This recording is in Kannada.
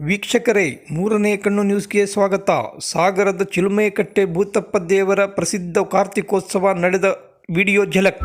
ವೀಕ್ಷಕರೇ ಮೂರನೇ ಕಣ್ಣು ನ್ಯೂಸ್ಗೆ ಸ್ವಾಗತ. ಸಾಗರದ ಚಿಲುಮೆಕಟ್ಟೆ ಭೂತಪ್ಪ ದೇವರ ಪ್ರಸಿದ್ಧ ಕಾರ್ತಿಕೋತ್ಸವ ನಡೆದ ವಿಡಿಯೋ ಝಲಕ್.